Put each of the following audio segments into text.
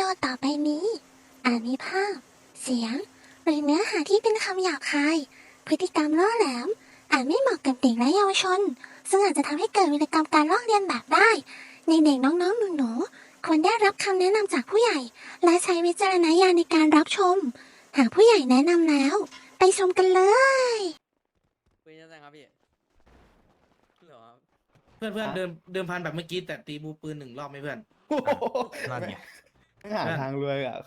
ต่อไปนี้ อาจมีภาพ เสียง หรือเนื้อหาที่เป็นคำหยาบคาย พฤติกรรมล่อแหลม อาจไม่เหมาะกับเด็กและเยาวชน ซึ่งอาจจะทำให้เกิดวิรกรรมการลอกเลียนแบบได้ ในเด็กน้องๆหนูๆควรได้รับคำแนะนำจากผู้ใหญ่ และใช้วิจารณญาณในการรับชม หากผู้ใหญ่แนะนำแล้ว ไปชมกันเลยคุยยังไงครับพี่เหรอครับเพื่อนเพื่อนเดิมเดิมพันแบบเมื่อกี้แต่ตีบูปืนหนึ่งรอบไหมเพื่อน นั่นไง ไม่หาทางรวยอะ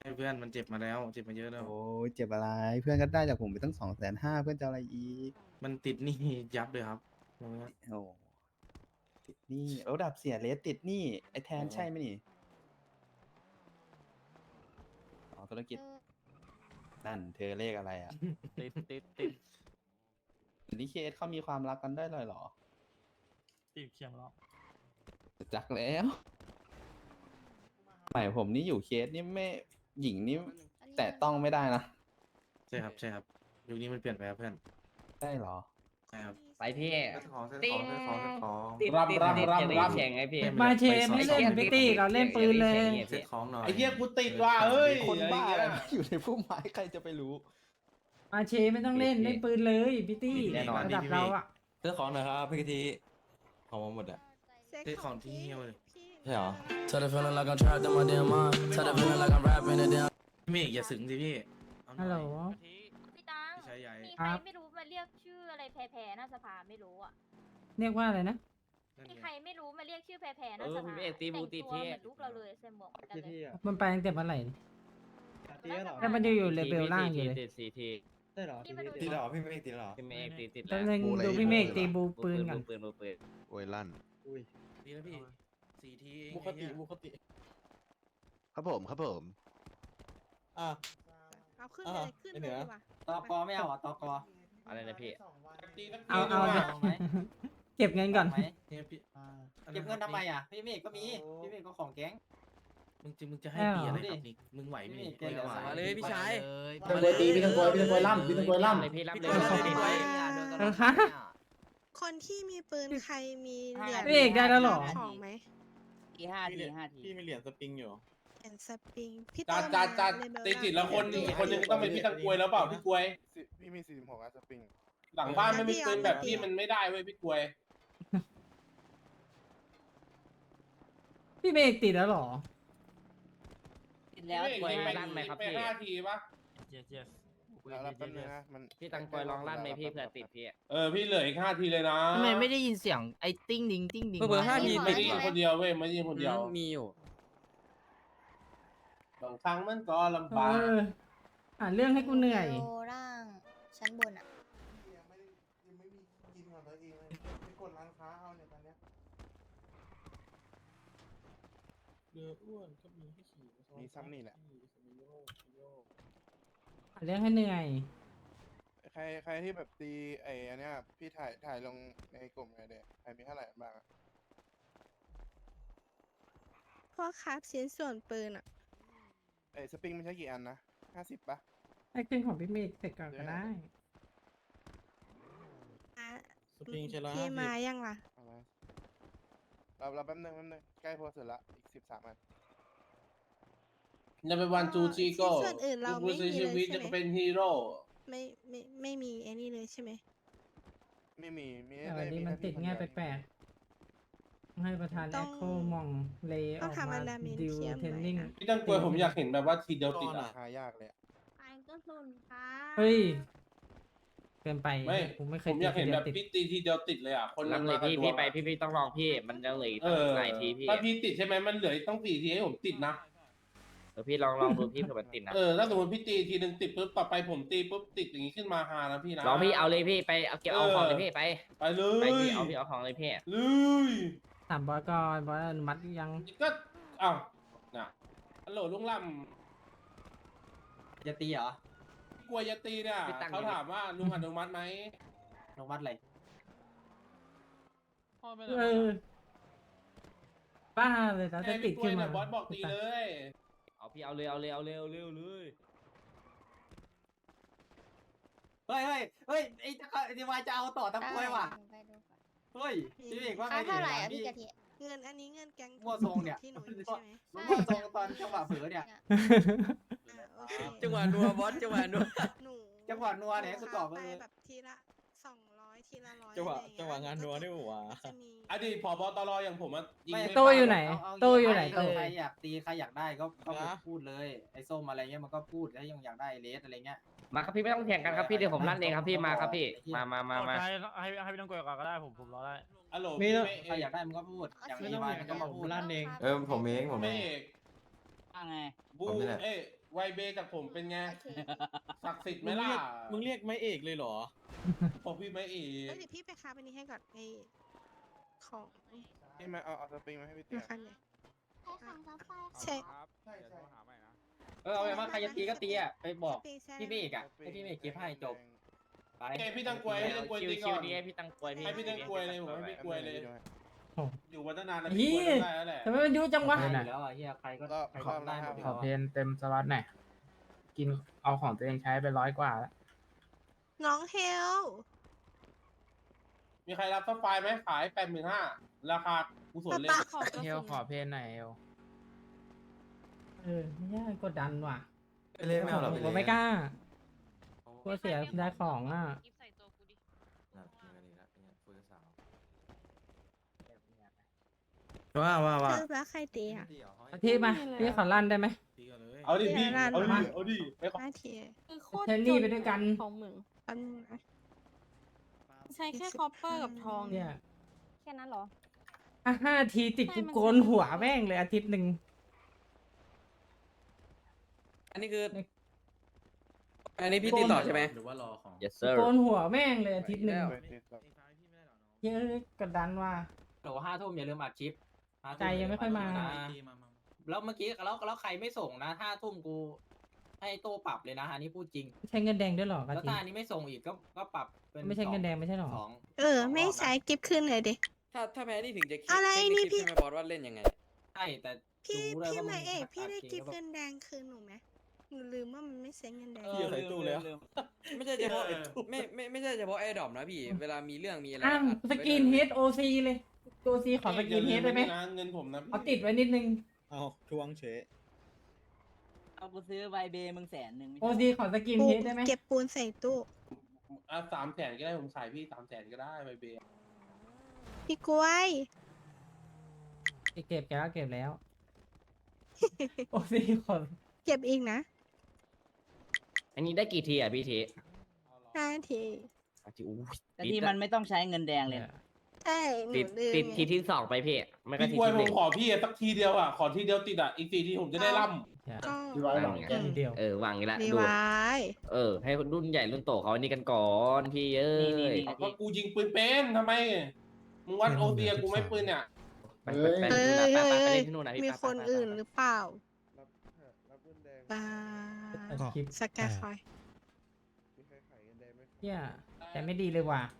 ให้เพื่อนมันเจ็บมาแล้ว เจ็บมาเยอะแล้ว โอ้ยเจ็บอะไร เพื่อนก็ได้จากผมไปตั้งสองแสนห้าเพื่อนจะเอาอะไรอีกมันติดหนี่ยับเลยครับโอ้ติดหนี่ระดับเสียเลสติดหนี่ไอแทนใช่ไหมนี่อ๋อธุรกิจนั่นเธอเลขอะไรอะติดติดติดดิเคสเขามีความรักกันได้เลยเหรอตีเคียงแล้วจักแล้ว ใหม่ผมนี่อยู่เคสนี่ไม่หญิงนี่แต่ต้องไม่ได้นะใช่ครับใช่ครับยุคนี้มันเปลี่ยนไปครับเพื่อนได้เหรอ ใช่ครับไปพี่เซ็ตของเซ็ตของเซ็ตของเซ็ตของติดติดติดอย่าได้แข่งไงพี่ไม่มาเชไปไม่ซ้อเล่นพิตตี้เราเล่นปืนเลยเซ็ตของหน่อยไอ้เหี้ยกูติดว่ะเอ้ยคนบ้าอะไรไอ้เหี้ยอยู่ในพุ่มไม้ใครจะไปรู้ มาเชไม่ต้องเล่นเล่นปืนเลยพิตตี้แน่นอนระดับเราอะเสื้อของหน่อยครับพี่กะทิของมาหมดอะเซ็ตของที่เฮี้ยวเลย ใช่เหรอ Tell the feeling like I'm trapped in my damn mind. Tell the feeling like I'm rapping it down. พี่เมฆอย่าสึงสิพี่เอาน่อยฮัลโหล พี่ตังพี่ชายใหญ่มีคใครรับ ไม่รู้มาเรียกชื่ออะไรแพรๆหน้าสภาไม่รู้อะเรียกว่าอะไรนะ นั่นมีไงใครไม่รู้มาเรียกชื่อแพรๆหเอน้าอสภาพี่เอกตีบูตีแต่งตัวพี่เหมือนลูกเราเลยใส่หมวกเหมือนกันเลย มันไปตั้งแต่เมื่อไหร่นี่หน้าสภาแล้วมันจะอยู่เลเวลล่างอยู่เลยติดสี่ทีนี่มาดูตีหรอพี่ไม่ตีหรอ พี่เมฆตีติดแป๊แล้บวนึงดูพี่เมฆตีบูปืนก่อนปืนปืนปืนโอ้ยลั่น ดีนะพี่ สี่ทีเองบุคติไอ้เหี้ยบุคติ ครับผมครับผม อะ เอาขึ้นอ่าเลยขึ้นไอ้เลเหนืยอดีกว่า ตอกอไม่เอาอะตอกออะไรนะพี่ ตีสักทีเอาเอาดีกว่าเก็บเงินก่อนเนี่ยพี่เก็บเงินทำไมอะพี่เมฆก็มีพี่เมฆก็ของแก๊ง มึงจะมึงจะให้ตีอะไรครับนี่มึงไหวไหมนี่พี่เมฆไม่ไหวมาเลยพี่ชาย พี่ตังกวยตีพี่ตังกวยพี่ตังกวยล่ำพี่ตังกวยล่ำเลยพี่รับเลยเออฮะคนที่มีปืนใครมีเหรียญพี่เอกได้แล้วเหรอ ของไหม ทีห้าทีห้าที พี่มีเหรียญสปริงอยู่เหรียญสปริงพี่จัดโตจัดจัดมาเลเวลตีจิตแล้วคนอีกคนนึงต้องเป็นพี่ตังกวยแล้วเปล่าพี่กวยพี่มีสี่สิบหกสปริง หลังบ้านไม่มีปืนแบบพี่มันไม่ได้เว้ยพี่กวย พี่เมฆติดแล้วเหรอ ติดแล้วพี่ปล่อยเอกลั่นไหมครับไปพี่ห้าทีปะ yes yes แล้วแป๊บนึงนะมันพี่ตังกอยลองลั่นไหมพี่เผื่อติดพี่เออพี่เหลืออีกห้าทีเลยนะทำไมไม่ได้ยินเสียงไอ้ติ้งดิงติ้งดิงเบอร์ห้าทีไม่ได้ยินคนเดียวเว้ยไม่ได้ยินคนเดียวมีอยู่บางครั้งมันก็ลำเอบากออ่านเรื่องให้กูเหนื่อยโร่างชั้นบนอะ ยังไม่ได้ยังไม่มีกินของตัวเองเลยไปกดร้านค้าเอาเนี่ยตอนเนี้ยเรืออ้วนก็มีให้ขี่มีซ้ำนี่แหละอ่าน เรื่องให้เหนื่อย ใครใครที่แบบตีไอ้อันเนี้ยพี่ถ่ายถ่ายลงในกลุ่มเลยเด็ใครมีเท่าไหร่บ้างอะพวกคราฟชิ้นส่วนปืนอะ ไอ้สปริงมันใช้กี่อันนะห้าสิบปะให้ขึ้นของพี่เมฆเสร็จก่อนก็ได้ อะสปริงใช่ละพี่มายังล่ะ เอามาเราเราแป๊บนึงแป๊บนึงใกล้พอเสร็จละอีกสิบสามอัน จะเป็นวันจูจีโก้ชิ้นส่วนอื่นเราไม่มีชีเลยวิตใช่จะไหมเป็นฮีโร่ ไม่ไม่ไม่มีไอ้นี่เลยใช่ไหมไม่มีมีแต่วันนี้มันติดง่ายแปลกๆต้องให้ประธานแอคโคมองเลอต้อองกทำมาอันดาเมนดิวเทียมเทนไว้นิ่งอะพี่ตั้งกวยผมอยากเห็นแบบว่าทีเดียวติดราอะคายากเลยอะไปก็สุนค่ะเฮ้ยเกินไปไม่ ผมไม่เคผยมอยากเห็นแบบติด พี่ตีทีเดียวติดเลยอะ คนรับเลยมากับพี่ดวพี่งไปอะพี่พี่ต้องลองพี่ มันยังเหลืออีกเออหลายทีพี่ถ้าพี่ติดใช่ไหมมันเหลืออีกต้องสี่ทีให้ผมติดนะ เออพี่ลองลองดูพี่เผื่อมันติดนะเออถ้าสมมติพี่ตีทีหนึ่งติดปุ๊บต่อไปผมตีปุ๊บติดอย่างนี้ขึ้นมาฮานะพี่นะ ลองพี่เอาเลยพี่ไปเอาเก็บเอาของเลยเออพี่ไปไปเลไปยพี่เอาพี่เอาของเลยพี่เลยถามบอยก่อนบอยอนุมัติยังก็อ้าวน่ะฮัลโหลลุงลจะตีเหรอำกลัวจะตีเนี่ยเขาถามว่าลุงอนุมัติไหมลงวัดอะไรเออบ้าเลยนะจะไอ้ติดพี่กล้ขึ้วนยมาเนี่ยบอสบอกตีเลย เอาพี่เอาเลยเอาเลยเอาเลยเอาเลยเอาเลยเฮ้ยเฮ้ยเฮ้ยไอ้จะไอ้วายจะเอาต่อตะกล้วยว่ะไปดูก่อนเฮ้ยพี่เมฆว่าไงค่าดีเท่าไหร่อะพี่พี่กะทิเงินอันนี้เงินแก๊งมั่วทรงเนี่ยที่หนูอยู่ใช่ไหมมันมั่วทรงตอนจังหวะเผลอเนี่ยอะโอเคจังหวะนัวบอสจังหวะนัวหนูจังหวะนัวเนี่ยกูตอบไปเลยแบบทีละสองร้อย ทีละร้อยจังหวะอะไรอย่จังหวะงานนัวนี่หว่าก็จะมี อดีตผบตรอย่างผมอะยิงไม่ไม่โต้อยู่ไหน เาเาโต้อยู่ไหนใครโต้ ใครอยากตีใครอยากได้ก็ก็พูดเลยไอ้ส้มอะไรเงี้ยมันก็พูดถ้ายังอยากได้เลสอะไรเงี้ยมาครับพี่ไม่ต้องเถียงกันครับพี่เดี๋ยวผมลั่นเองครับพี่มาครับพี่มามามามา ให้ให้ให้พี่ต้องกดก่อนก็ได้ผมผมรอได้ อะโหลไม่พี่ต้องไม่ใครอยากได้มันก็พูดอย่างไม่มีต้องวายมันก็มาพูด ลั่นเอง เออผมเองผมไม่เอกไงบูเอ้ยไวเบจากผมเป็นไงโอเคศักดิ์สิทธิ์ไหมล่ะมึงเรียกไม่เอกเลยเหรอ ผมพี่ไม่เอเอ้ยกเดี๋ยวพี่ไปค้าอันนี้ให้ก่อนไอ้ของนี่มาเอาเอาสปริงมาให้พี่เตี้มายคันเนี่ยให้ของซับไฟใช่ใช่ใช่เออเอาเป็นว่าใครจะตีก็ตีอะไปบอกปีแซ่พี่เมฆอะให้พี่เมฆเก็บให้จบไปไอพี่ตังกวยพี่ตังกวยคิวตีคิก่วอนนี้ให้พี่ตังกวยพี่ให้พี่ตังกวยเลยผมให้พี่กวยเลย อยู่มาตั้งนานแล้วเฮีพี่กวยยได้แล้วแหละ ทำไมมันยุ่จังวะได้อยู่แล้วอะเฮียใครก็ใครก็ได้หมดอยู่ขอแล้วเพนเต็มสล็อตหน่อยกินเอาของตัวเองใช้ไปร้อยกว่าแล้ว น้องเฮลมีใครรับซัพไฟไหมขายแปดหมื่นห้าราคากูสวนเลยป้าขอเฮลขอเพนหน่อยเฮลเออไม่ได้กดดันว่ะไปเลยไม่เอาหรอผมไม่กล้ากลัวเสียได้ของอะว่าว่าว่าเธอแล้วใครตีอะเอาที่มาพี่ขอลั่นได้ไหมตีก่อน เลยเอาดิพี่เดี๋ยวนะเอาดิมาเอาดิไปขอห้าทีเทนนี่ไปด้วยกัน ของมึงอันนึงนะใช้แค่คอปเปอร์กับทองเนี่ยแค่นั้นเหรอ อะห้าทีติดใช่กูมันโกนหัวแม่งเลยอาทิตย์หนึ่ง อันนี้คือ อันนี้พี่ตีต่อใช่ไหม หรือว่ารอของ yes sir โกนหัวแม่งเลยอาทิตย์หนึ่งไปติดต่อเยอะกดดันว่ะโหลห้าทุ่มอย่าลืมอัดคลิปห้าทุ่ใจยังไม่ค่อยมานะตีมามา แล้วเมื่อกี้แล้วแล้วใครไม่ส่งนะห้าทุ่มกู ให้โต้ปรับเลยนะอันนี้พูดจริง ใช้เงินแดงด้วยเหรอกะแล้วทิถ้าอันนี้ไม่ส่งอีกก็ก็ปรับเป็นไม่ใช่เงินแดงไม่ใช่หรอ สองเออ ไม่ใช้กิฟต์ขึ้นเลยดิ ถ้าถ้าแพ้นี่ถึงจะคิดอะไรเช็คนี่ใคลิปพี่ ใช่ไหมบอสว่าเล่นยังไง ใช่แต่ พี่รู้เลยพี่ว่าหมายเอกนพี่ได้อักิฟต์ก็เงินแดงคืนหนูไหมหนูลืมว่ามันไม่เซ็นเงินแดง เอพี่อใส่ตู้เลยอะมไม่ใช่เฉพาะไม่ไม่ไม่ใช่เฉพาะไอ้ดอมนะพี่ เวลามีเรื่องมีอะไรอ้าวอัดสไว้กินด้วยเฮดโอซีเลยโอซีขอสกินเฮดได้ไหมนะเงินผมนะเอาติดไว้นิดนึง เอาทวงเฉยเอากูซื้อใบเบมึงแสนหนึ่งโอซีขอสกินปูเฮดได้ไหมเก็บปูนใส่ตู้ อะสามแสนก็ได้ผมขายพี่สามแสนก็ได้ไปเบย์พี่กล้วย เก็บแกแล้วเก็บแล้ว โอซีขอเก็บอีกนะอันนี้ได้กี่ทีอะพี่ทีห้าทีอะทีอู้แต่ที่มันไม่ต้องใช้เงินแดงเลย ใช่หนูติดลืมติดไงทีที่สองไปพี่ไม่ก็พี่ทีกล้วยที่ผหนึ่งมขอพี่สักทีเดียวอะ ขอทีเดียวติดอะ อีกสี่ทีผมจะได้ล่ก็นั่นไงแค่นิดเดียว เออวางอย่างนี้ละรีดู ไวายเออ ให้รุ่นใหญ่รุ่นโตเขาอันนี้กันก่อนพี่เอ้ยำเอาก็กูยิงปืนเป็นทำไม มึงวัดโอเซียกูไม่ปืนเนี่ย ไปไปไปเอ้ที่นู่นนะไปไปไปยเอ้ยเล่นที่นู่นนะพี่มีไปไปคนไปไปอื่นไปหรือเปล่ารับรับเงินแดงบาตัดคลิปสกายคอย มีใครขายเงินแดงไหมครับเฮียแต่ไม่ดีเลยว่ะมี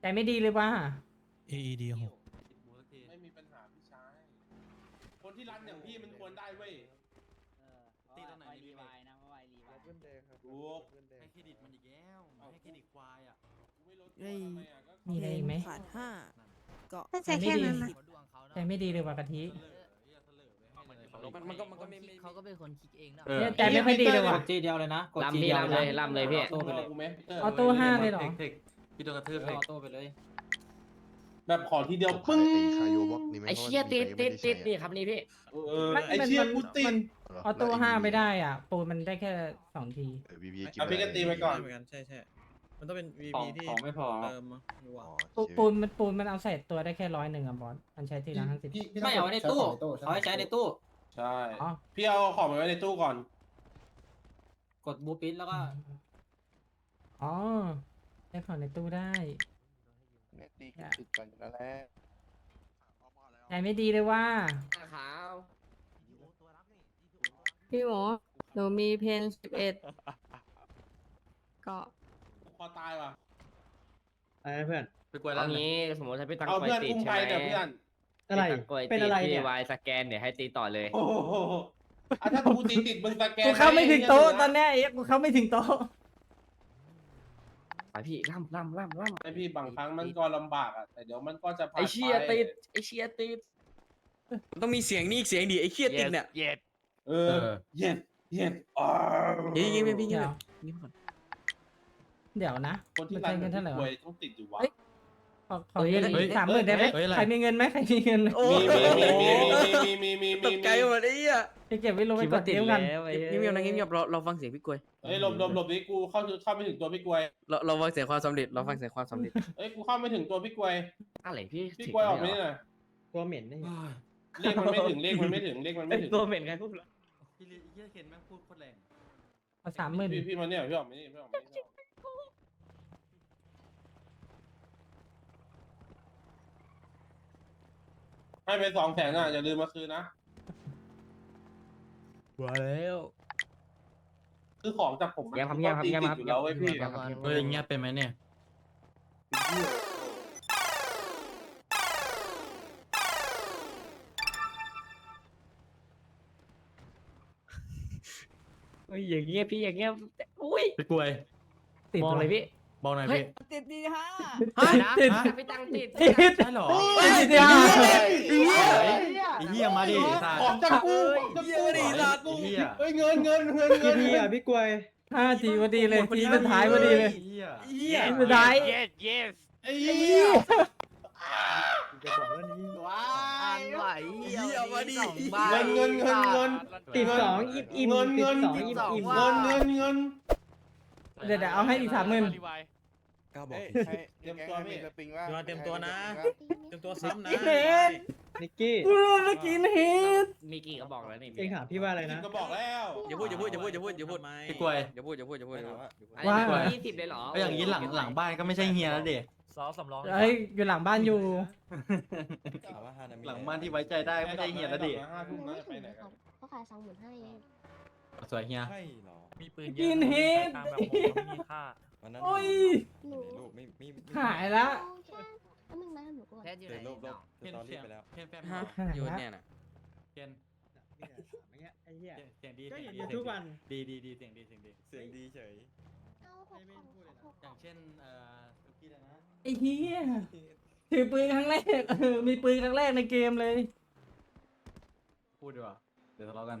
ใครขายแต่ไม่ดีเลยว่ะ AED หกไม่มีปัญหาพี่ชาย คนที่รันอย่างพี่มันควรได้เว้ย ตีตรงไหนรีวายนะเพราะวายรีวารัยบเงินแดงครับถูกรับเงินแดงให้เครดิตมันอีกแล้วให้เครดิตควายอะกูไม่ลดตัวทำไมอะก็มีอะไรอีกไหม ขาดห้าก็น่าจะแค่นั้นนะแต่ไม่ดีเลยว่ะกะทิ มันมันก็มันก็ไม่ไม่ เขาก็เป็นคนคิดเองนะเนี่ยแต่ไม่ค่อยดีเลยว่ะ กดทีเดียวเลยนะ กดลำทีพี่เดียวลำเลยลำเลยพี่โต้ไปเลยกูไหมเออออโต้ห้าเลยเหรอ พี่โดนกระทืบเอเลอยโต้ไปเลย แบบขอทีเดียวขายปึ้งไอ้คาโยบ็อกนี่ไหมไอเชี่ยพราะติว่าดติดมีติดใครยังไม่ติดได้ใช้อะนี่ครับนี่พี่ เออมันไอเชี่ยมันกูติมัดนเหรออโต้แล้วห้า ABB ไม่ได้อะ ปูนมันได้แค่สองทีเออ VB กินเอาพี่ก็ตีไปก่อนเหมือนกันใช่ใช่มันต้องเป็น VP ของที่ของไม่พอเติมมั้งหรืออ๋ว่าอปูใช่ไหมปูนมันปูนมันเอาใส่ตัวได้แค่ร้อยหนึ่งอะบอสมันใช้ทีละห้าสิบไม่เอาไว้ในตู้เอาไว้ใช้ในตู้ ใช่อ๋อพี่เอาของไปไว้ในตู้ก่อน กดบูปินแล้วก็อ๋อ ได้ของในตู้ได้ เนี่ยตีกันติดกันอยู่แล้วแหละแต่ไม่ดีเลยว่า ขาวพี่หมอหนูมีเพนสิบเอ็ดก็พอตายว่ะอะไรเพื่อน ไปกวนเอาแล้วงี้สมมติถ้าพี่ตังเอากวยเพื่อนติดอุ้มใช่ไปไหมเนี่ยเพื่อน อะไร พี่ตังกวยเป็นติดอะไรพี่เนี่ย วายสแกนเดี๋ยวให้ตีต่อเลย โอ้โหอะถ้ากูตีติดมึงสแกนกูเข้าไม่ถึงโต๊ะให้ตอนเนี้ยไอ้กูเข้าไม่ถึงโต๊ะ ไปพี่ล่ำล่ำล่ำล่ำไอพี่บางครั้งมันก็ลำบากอะแต่เดี๋ยวมันก็จะผ่านไอเชียไปติดไอเชียติดต้องมีเสียงนี่อีกเสียงดิไอ้เคียติดเนี่ยเย็ดเออเย็นเย็นอ๋อเฮ้ยยิงไปพี่ยิงเดี๋ไปยวยิงไปก่อนเดี๋ยวนะคนที่มันรันใช้เงินเท่าไหร่ป่ววะยต้องติดอยู่วะเฮ้ย ขอเงินสามหมื่นได้ไหมใครมีเงินไหมใครมีเงินมีมีมีมีมีมีมีมีตมีกใจหมดไอ้เหี้ยไปเก็บไว้ลงไปก่อนว่ติดยวกัแนพี่บเงียบๆนะเงียบเงีเราเราฟังเสียงพี่กวยเอ้ยหลบหลบหลบดิกูเข้าเข้าไม่ถึงตัวพี่กวยเราเราฟังเสียงความสำเร็จเราฟังเสียงความสำเร็จเอ้ยกูเข้าไม่ถึงตัวพี่กวยอะไรพี่พี่กวยออกไหมเนี่ย ตัวเหม็นนี่เรียกมันไม่ถึงเรียกมันไม่ถึงเรียกมันไม่ถึงตัวเหม็นใครพูดเหรอพี่เหี้ยเคนแม่พูดโคตรแรงเสามหมื่นพี่พี่มาเนี่ยพี่ออกไม่นี่พี่ออกไม่นี่ ให้ไปสองแสนอะ อย่าลืมมาคืนนะว้าแล้วคือของจากผมเงียบครับเงียบครับเงียบครับ อยู่แล้วเว้ยพี่เงียบครับ เฮ้ยเงียบไปไหมเนี่ยเฮ้ยอย่างเงี้ยพี่อย่างเงี้ยอุ้ย พี่กล้วยติดมองเลยพี่ บอกหน่อยเฮ้ยพี่ติดดีฮะติดพี่ตังติดติดใช่เหรอติดเดียวไอ้เหี้ยมาดิไอ้สัตว์ของจากกูจากกูไอ้เหี้ยเฮ้ยเงินเงินเงินเงินพี่อะพี่กวยห้าทีพอดีเลยทีสุดท้ายพอดีเลยไอ้เหี้ยเหี้ยทีสุดท้าย yes yes ไอ้เหี้ยอันไหวเหี้ยมาดิเงินเงินเงินเงินติดสองอิ่มอิ่มเงินติเงิดนสองอิ่มอิ่มเงินเงินเงิน เดี๋ยวเดี๋ยวเอาให้อีกสามหมื่นก้าวบอกเอ้ยให้เตรียมแก๊งตัวให้พี่มีสปริงว่าเตรียมตัวนะให้มีสปริงเตรียมตัวซ้ำนะเห็นนิกกี้กูเมื่อกี้เห็นมีกี่กระบอกแล้วนี่ เองถามพี่ว่าอะไรนะ ก็บอกแล้วอย่าพูดอย่าพูดอย่าพูดอย่าพูดอย่าพูดพี่กล้วย อย่าพูดอย่าพูดอย่าพูดอย่าพูดว่า ยี่สิบเลยเหรอก็อย่างนี้หลังหลังบ้านก็ไม่ใช่เฮียแล้วเด็ซอสำรองเฮ้ยอยู่หลังบ้านอยู่หลังบ้านที่ไว้ใจได้ไม่ใช่เฮียแล้วเด็ห้าทุ่มนะไปไหนกันเขาขายสองหมื่นห้าเอง สวยเฮีย ใช่เหรอมีปืนกินเห็ดแบบผมมีค่า วันนั้นโอ้ย หนูลูกไม่ไม่ไม่หายละเอาแค่อันหนึ่งนะหนูก่อนแค่อยู่เจไหนอรูปรูปสตอรี่ไปแล้วเฮียแฟมฮะอยู่เนี่ยน่ะเฮียไอ้เหี้ย เสียงดีก็เสียเห็งนดีอยู่ทุกวัน ดีดีดีเสียงดีเสียงดี เสียงดีเฉยเอาหกกล่องหกกอล่องย่างเช่นเอ่อทุกที่เลยนะไอ้เหี้ยถือปืนครั้งแรกเออมีปืนครั้งแรกในเกมเลย พูดดีกว่าเดี๋ยวทะเลาะกัน